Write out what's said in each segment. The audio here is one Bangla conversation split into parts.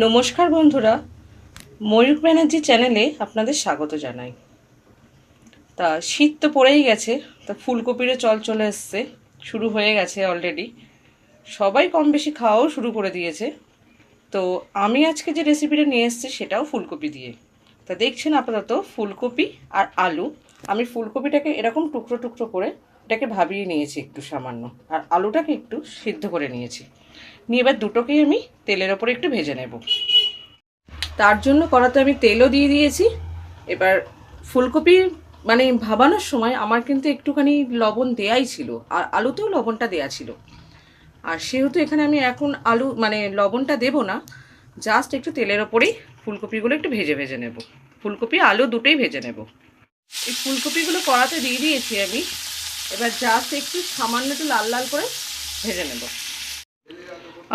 নমস্কার বন্ধুরা, ময়ূর ব্যানার্জি চ্যানেলে আপনাদের স্বাগত জানাই। তা শীত তো পড়েই গেছে, তা ফুলকপিরও চল চলে এসছে, শুরু হয়ে গেছে অলরেডি সবাই কম বেশি খাওয়াও শুরু করে দিয়েছে। তো আমি আজকে যে রেসিপিটা নিয়ে এসেছি সেটাও ফুলকপি দিয়ে। তা দেখছেন আপাতত ফুলকপি আর আলু। আমি ফুলকপিটাকে এরকম টুকরো টুকরো করে এটাকে ভাবিয়ে নিয়েছি একটু সামান্য। আর আলুটাকে একটু সিদ্ধ করে নিয়েছি। নিয়ে এবার দুটোকেই আমি তেলের ওপরে একটু ভেজে নেব। তার জন্য কড়াতে আমি তেলও দিয়ে দিয়েছি। এবার ফুলকপি মানে ভাবানোর সময় আমার কিন্তু একটুখানি লবণ দেয়াই ছিল। আর আলুতেও লবণটা দেয়া ছিল। আর সেহেতু এখানে আমি এখন আলু মানে লবণটা দেব না, জাস্ট একটু তেলের ওপরেই ফুলকপিগুলো একটু ভেজে ভেজে নেব। ফুলকপি, আলু দুটোই ভেজে নেব। এই ফুলকপিগুলো কড়াতে দিয়ে দিয়েছি আমি। এবার জাস্ট একটু সামান্য একটু লাল লাল করে ভেজে নেব।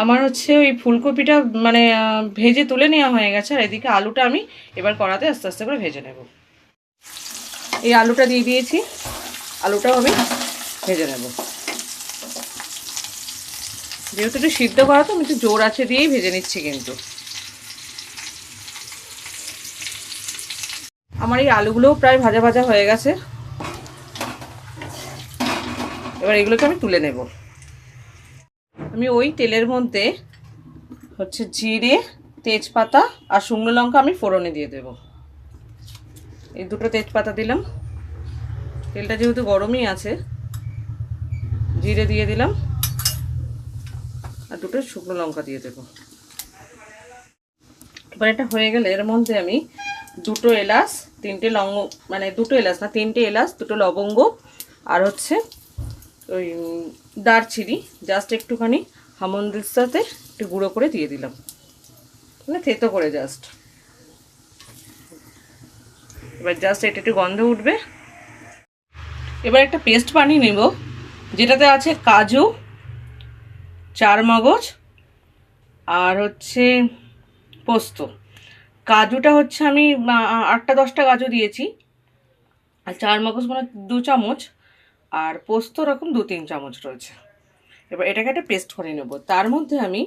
আমার হচ্ছে ওই ফুলকপিটা মানে ভেজে তুলে নেওয়া হয়ে গেছে আর এদিকে আলুটা আমি এবার কড়াতে আস্তে আস্তে করে ভেজে নেব। এই আলুটা দিয়ে দিয়েছি আলুটাও আমি ভেজে নেব। যেহেতু একটু সিদ্ধ করা তো আমি একটু জোর আছে দিয়েই ভেজে নিচ্ছি কিন্তু। আমার এই আলুগুলোও প্রায় ভাজা ভাজা হয়ে গেছে। এবার এগুলোকে আমি তুলে নেব। আমি ওই তেলের মধ্যে হচ্ছে জিরে, তেজপাতা আর শুকনো লঙ্কা আমি ফোড়নে দিয়ে দেব। এই দুটো তেজপাতা দিলাম। তেলটা যেহেতু গরমই আছে, জিরে দিয়ে দিলাম আর দুটো শুকনো লঙ্কা দিয়ে দেবো। এবার এটা হয়ে গেলে এর মধ্যে আমি দুটো এলাচ, তিনটে লং মানে দুটো এলাচ না, তিনটে এলাচ, দুটো লবঙ্গ আর হচ্ছে ওই দারচিনি জাস্ট একটুখানি হামন্দির সাথে একটু গুঁড়ো করে দিয়ে দিলাম। মানে থেতো করে জাস্ট এবার জাস্ট এটা একটু গন্ধ উঠবে। এবার একটা পেস্ট বানিয়ে নেব, যেটাতে আছে কাজু, চার মগজ, আর হচ্ছে পোস্ত। কাজুটা হচ্ছে আমি আটটা দশটা কাজু দিয়েছি, আর চার মগজ মানে দু চামচ। আর পোস্ত ওরকম দু তিন চামচ রয়েছে। এবার এটাকে একটা পেস্ট করে নেব। তার মধ্যে আমি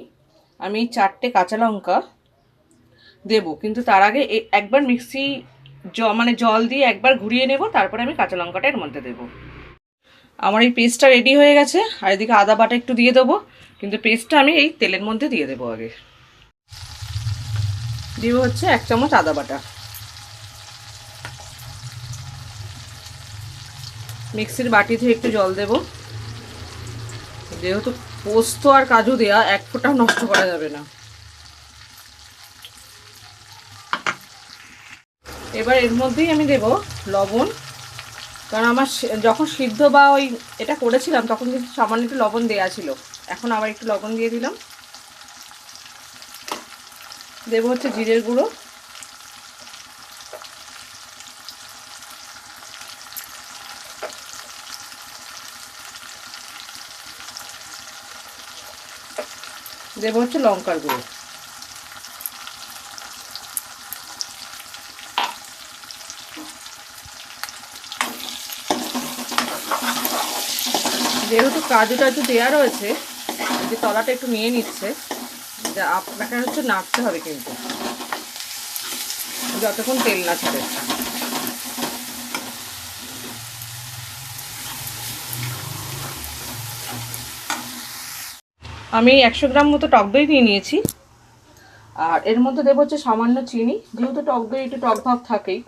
আমি চারটে কাঁচা লঙ্কা দেব, কিন্তু তার আগে একবার মিক্সি জ মানে জল দিয়ে একবার ঘুরিয়ে নেব, তারপরে আমি কাঁচা লঙ্কাটা এর মধ্যে দেবো। আমার এই পেস্টটা রেডি হয়ে গেছে, আর এদিকে আদা বাটা একটু দিয়ে দেবো, কিন্তু পেস্টটা আমি এই তেলের মধ্যে দিয়ে দেবো আগে। দিব হচ্ছে এক চামচ আদা বাটা। মিক্সির বাটিতে একটু জল দেব। যেহেতু পোস্ত আর কাজু দেওয়া এক ফোঁটাও নষ্ট করা যাবে না। এবার এর মধ্যেই আমি দেব লবণ। কারণ আমার যখন সিদ্ধ বা ওই এটা করেছিলাম, তখন কিন্তু সামান্য একটু লবণ দেওয়া ছিল। এখন আবার একটু লবণ দিয়ে দিলাম। দেবো হচ্ছে জিরের গুঁড়ো। দেবো হচ্ছে লঙ্কার গুঁড়ো। যেহেতু কাজু টাজু দেওয়া রয়েছে, যে তলাটা একটু নিয়ে নিচ্ছে যা আপনাকে হচ্ছে নাড়তে হবে কিন্তু। যতক্ষণ তেল না ছাড়ে। আমি একশো গ্রাম মতো টক দই নিয়ে নিয়েছি। আর এর মধ্যে দেবো হচ্ছে সামান্য চিনি। যেহেতু টক দই একটু টক ভাব থাকেই,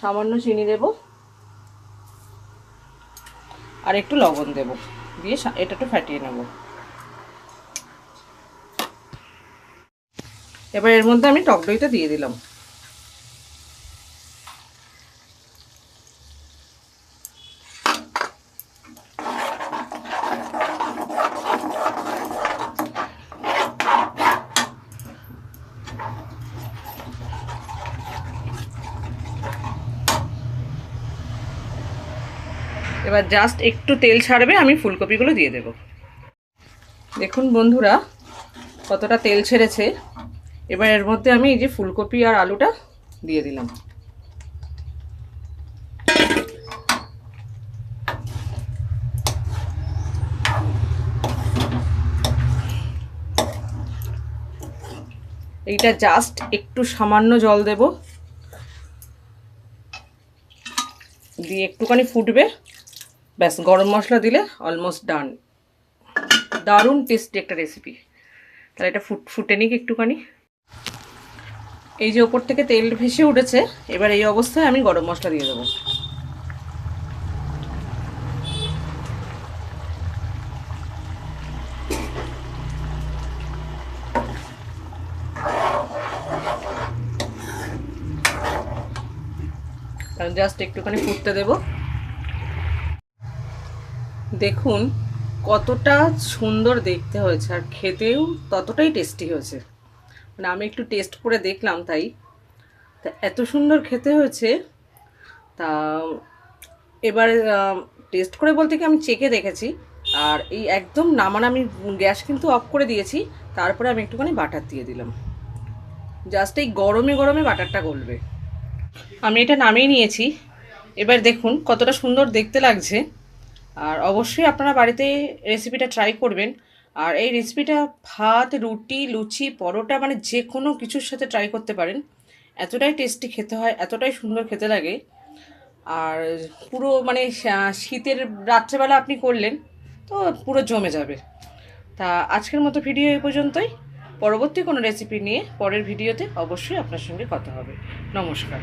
সামান্য চিনি দেবো। আর একটু লবণ দেবো। দিয়ে এটা একটু ফাটিয়ে নেব। এবার এর মধ্যে আমি টক দইটা দিয়ে দিলাম। এবার জাস্ট একটু তেল ছাড়বে, আমি ফুলকপিগুলো দিয়ে দেব। দেখুন বন্ধুরা, কতটা তেল ছেড়েছে। এবার এর মধ্যে আমি এই যে ফুলকপি আর আলুটা দিয়ে দিলাম। এইটা জাস্ট একটু সামান্য জল দেব। দিয়ে একটুখানি ফুটবে। ব্যাস, গরম মশলা দিলে অলমোস্ট ডান দারুণ টেস্টি একটা রেসিপি তাহলে এটা ফুট, ফুটে নিক একটুখানি। এই যে ওপর থেকে তেল ভেসে উঠেছে, এবার এই অবস্থায় আমি গরম মশলা দিয়ে দেবো। জাস্ট একটুখানি ফুটতে দেব। দেখুন, কতটা সুন্দর দেখতে হয়েছে, আর খেতেও ততটাই টেস্টি হয়েছে। মানে আমি একটু টেস্ট করে দেখলাম তাই। তা এত সুন্দর খেতে হয়েছে, তা এবার টেস্ট করে বলতে কি আমি চেকে দেখেছি, আর এই একদম নামান আমি গ্যাস কিন্তু অফ করে দিয়েছি, তারপরে আমি একটুখানি বাটার দিয়ে দিলাম। জাস্ট এই গরমে গরমে বাটারটা গলবে। আমি এটা নামিয়ে নিয়েছি। এবার দেখুন কতটা সুন্দর দেখতে লাগছে। আর অবশ্যই আপনারা বাড়িতে রেসিপিটা ট্রাই করবেন। আর এই রেসিপিটা ভাত, রুটি, লুচি, পরোটা মানে যে কোনো কিছুর সাথে ট্রাই করতে পারেন। এতটাই টেস্টি খেতে হয়, এতটাই সুন্দর খেতে লাগে। আর পুরো মানে শীতের রাত্রেবেলা আপনি করলেন, তো পুরো জমে যাবে। তা আজকের মতো ভিডিও এই পর্যন্তই। পরবর্তী কোনো রেসিপি নিয়ে পরের ভিডিওতে অবশ্যই আপনার সঙ্গে কথা হবে। নমস্কার।